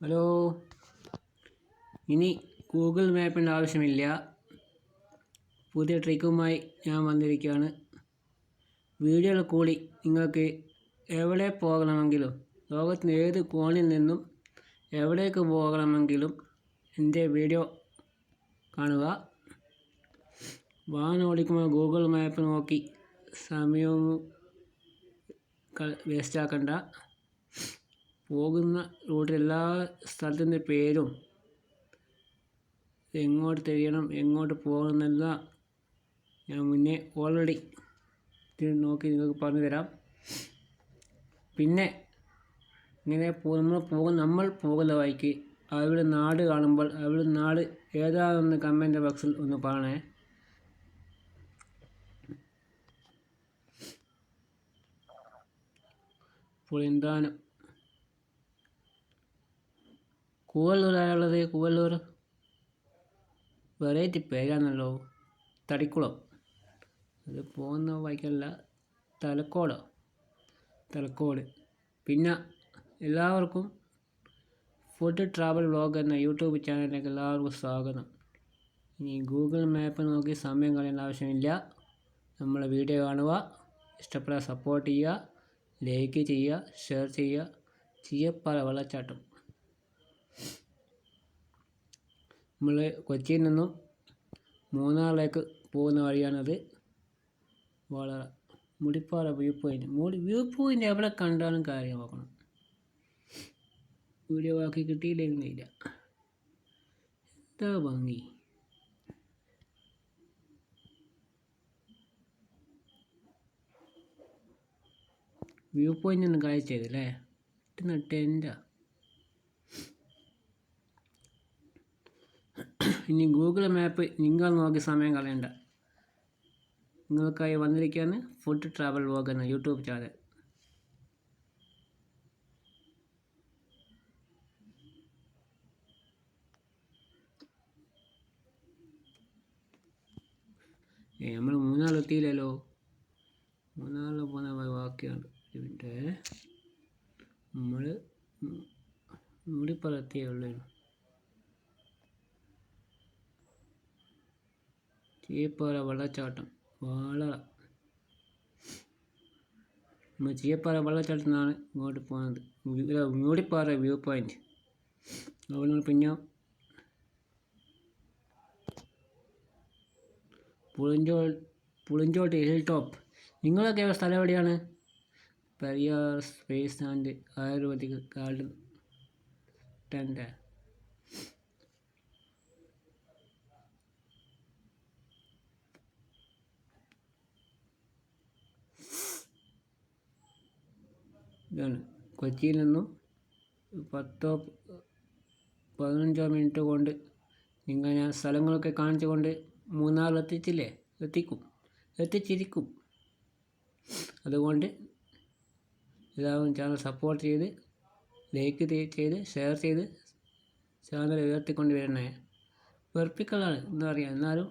Hello. ഇനി Google മാപ്പിന്റെ ആവശ്യമില്ല. പുതിയ ട്രിക്കുമായി ഞാൻ വന്നിരിക്കുകയാണ്. വീഡിയോയിൽ കൂടി നിങ്ങൾക്ക് എവിടെ പോകണമെങ്കിലും ലോകത്തിന് ഏത് കോണിൽ നിന്നും എവിടേക്ക് പോകണമെങ്കിലും എന്റെ വീഡിയോ കാണുക. വാഹനം ഓടിക്കുമ്പോൾ ഗൂഗിൾ മാപ്പ് നോക്കി സമയവും വേസ്റ്റാക്കണ്ട. പോകുന്ന റൂട്ടിൽ എല്ലാ സ്ഥലത്തിന്റെ പേരും എങ്ങോട്ട് തിരിയണം എങ്ങോട്ട് പോകണമെന്നെല്ലാം ഞാൻ മുന്നേ ഓൾറെഡി നോക്കി നിങ്ങൾക്ക് പറഞ്ഞു തരാം. പിന്നെ ഇങ്ങനെ നമ്മൾ പോകുന്ന നമ്മൾ പോകുന്ന വഴിക്ക് അവിടെ നാട് കാണുമ്പോൾ അവിടെ നാട് ഏതാണെന്ന് കമന്റ് ബോക്സിൽ ഒന്ന് പറയണേ. പുളിന്താനം കൂവല്ലൂരായുള്ളത് കൂവല്ലൂർ വെറൈറ്റി പേരാണല്ലോ. തടിക്കുളം. അത് പോകുന്ന വഴിക്കല്ല തലക്കോടോ. തലക്കോട്. പിന്നെ എല്ലാവർക്കും ഫുഡ് ട്രാവൽ വ്ളോഗ് എന്ന യൂട്യൂബ് ചാനലിലേക്ക് എല്ലാവർക്കും സ്വാഗതം. ഇനി ഗൂഗിൾ മാപ്പ് നോക്കി സമയം കളയേണ്ട ആവശ്യമില്ല. നമ്മളെ വീഡിയോ കാണുക ഇഷ്ടപ്പെടാൻ സപ്പോർട്ട് ചെയ്യുക ലൈക്ക് ചെയ്യുക ഷെയർ ചെയ്യുക ചീയപ്പാറ വെള്ളച്ചാട്ടം. നമ്മൾ കൊച്ചിയിൽ നിന്നും മൂന്നാറിലേക്ക് പോകുന്ന വഴിയാണത്. വളരെ മുടിപ്പാറ വ്യൂ പോയിന്റ് മുടി വ്യൂ പോയിന്റ് എവിടെ കണ്ടാലും കാര്യം നോക്കണം വീഡിയോ ആക്കി കിട്ടിയില്ലെങ്കിലില്ല. എന്താ ഭംഗി? വ്യൂ പോയിന്റ് ഒന്ന് കാഴ്ച ചെയ്തല്ലേ? കിട്ടുന്ന ടെന്റാ ഇനി ഗൂഗിൾ മാപ്പ് നിങ്ങൾ നോക്കി സമയം കളയണ്ട. നിങ്ങൾക്കായി വന്നിരിക്കുകയാണ് ഫുഡ് ട്രാവൽ വോക്ക് എന്ന യൂട്യൂബ് ചാനൽ. നമ്മൾ മൂന്നാൾ എത്തിയില്ലല്ലോ. മൂന്നാളിൽ പോകുന്ന ഒരു മിനിറ്റ് നമ്മൾ മൂടിപ്പറ എത്തിയേ ഉള്ളൂ ചീപ്പാറ വെള്ളച്ചാട്ടം വളരെ നമ്മൾ ചീപ്പാറ വെള്ളച്ചാട്ടത്തിൽ നിന്നാണ് ഇങ്ങോട്ട് പോകുന്നത് മൂടിപ്പാറ വ്യൂ പോയിന്റ് അതുപോലെ പിന്നെ പുളിഞ്ചോൾ പുളിഞ്ചോട്ട് ഹിൽ ടോപ്പ് നിങ്ങളൊക്കെ സ്ഥലം എവിടെയാണ് Periyar space and ayurvedic garden tent ഇതാണ്. കൊച്ചിയിൽ നിന്നും പത്തോ പതിനഞ്ചോ മിനിറ്റ് കൊണ്ട് നിങ്ങൾ ഞാൻ സ്ഥലങ്ങളൊക്കെ കാണിച്ചു കൊണ്ട് മൂന്നാറിൽ എത്തിച്ചില്ലേ? എത്തിക്കും. എത്തിച്ചിരിക്കും. അതുകൊണ്ട് എല്ലാവരും ചാനൽ സപ്പോർട്ട് ചെയ്ത് ലൈക്ക് ചെയ്ത് ഷെയർ ചെയ്ത് ചാനൽ ഉയർത്തിക്കൊണ്ട് വരണേ. വെറുപ്പിക്കലാണ് എന്താ പറയുക എന്നാലും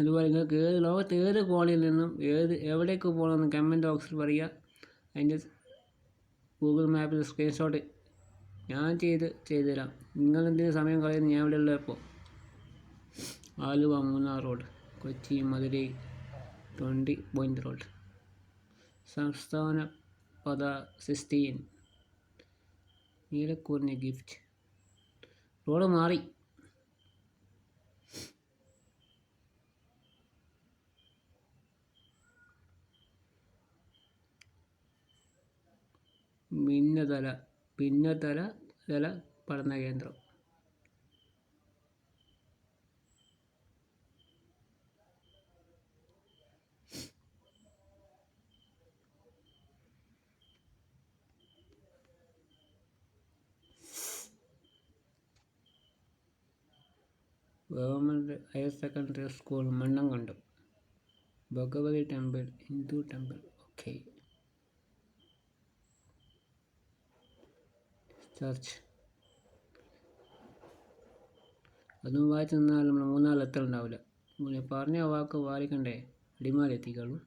അതുപോലെ നിങ്ങൾക്ക് ഏത് ലോകത്ത് ഏത് കോണിൽ നിന്നും ഏത് എവിടേക്ക് പോകണമെന്ന് കമന്റ് ബോക്സിൽ പറയുക. അതിന്റെ ഗൂഗിൾ മാപ്പിൽ സ്ക്രീൻഷോട്ട് ഞാൻ ചെയ്ത് ചെയ്തു തരാം നിങ്ങൾ എന്തിനു സമയം കളയുന്നു? ഞാൻ ഇവിടെ ഉള്ളപ്പോൾ. Aluva Munnar road Kochi Madurai twenty point road. സംസ്ഥാന പദ സിക്സ്റ്റീൻ നീലക്കൂറിന് ഗിഫ്റ്റ്. റോഡ് മാറി. ഭിന്നതല ഭിന്നതല തല പഠന കേന്ദ്രം government higher secondary school Mannamkandam Bhagavathi temple Hindu temple okay church അതും വായിച്ച് നിന്നാൽ നമ്മൾ മൂന്നാൾ എത്തലുണ്ടാവില്ല മൂന്ന് പറഞ്ഞ വാക്ക് വായിക്കണ്ടേ? അടിമാലെത്തിക്കാളും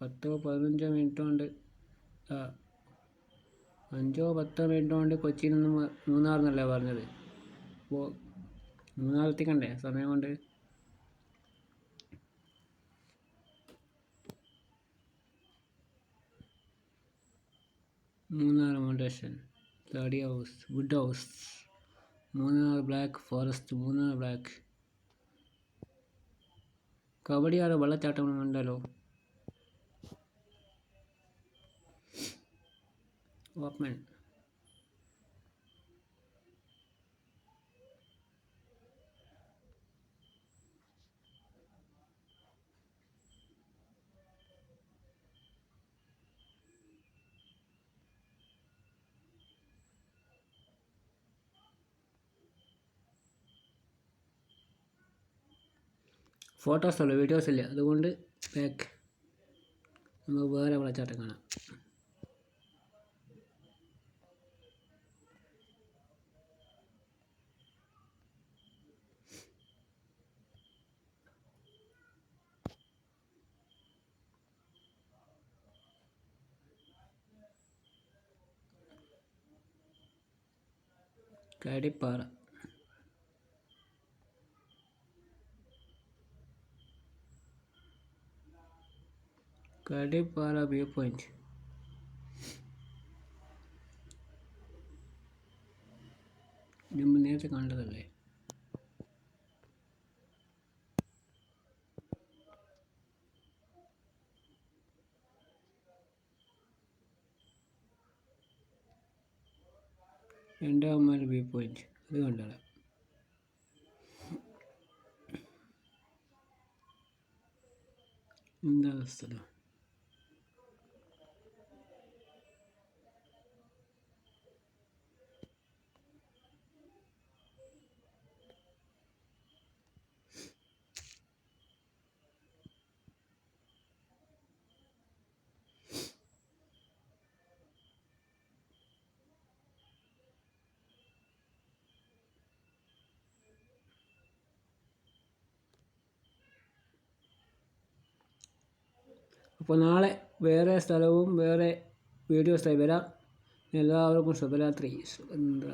പത്തോ പതിനഞ്ചോ മിനിറ്റ് കൊണ്ട് അഞ്ചോ പത്തോ മിനിറ്റ് കൊണ്ട് കൊച്ചിയിൽ നിന്ന് മൂന്നാർ എന്നല്ലേ പറഞ്ഞത്? അപ്പോൾ മൂന്നാർ എത്തിക്കണ്ടേ? സമയം കൊണ്ട്? Munnar మౌంటేషన్ third house wood house Munnar black forest Munnar black kabaddi ఆడ బళ్ళచాటం ఉండలు ఓపెన్ ഉള്ളു വീഡിയോസ് ഇല്ല അതുകൊണ്ട് ബാക്ക് നമുക്ക് വേറെ വെള്ളച്ചാട്ടം കാണാം. കടിപ്പാറ. കടിപ്പാറ വ്യൂ പോയിന്റ് നമ്മൾ നേരത്തെ കണ്ടതല്ലേ? രണ്ടാമത് വ്യൂ പോയിന്റ് അത് കണ്ടതാണ് എന്താ സ്ഥലം അപ്പോൾ നാളെ വേറെ സ്ഥലവും വേറെ വീഡിയോസായി വരാം. എല്ലാവർക്കും ശുഭരാത്രി. സുഗന്ധ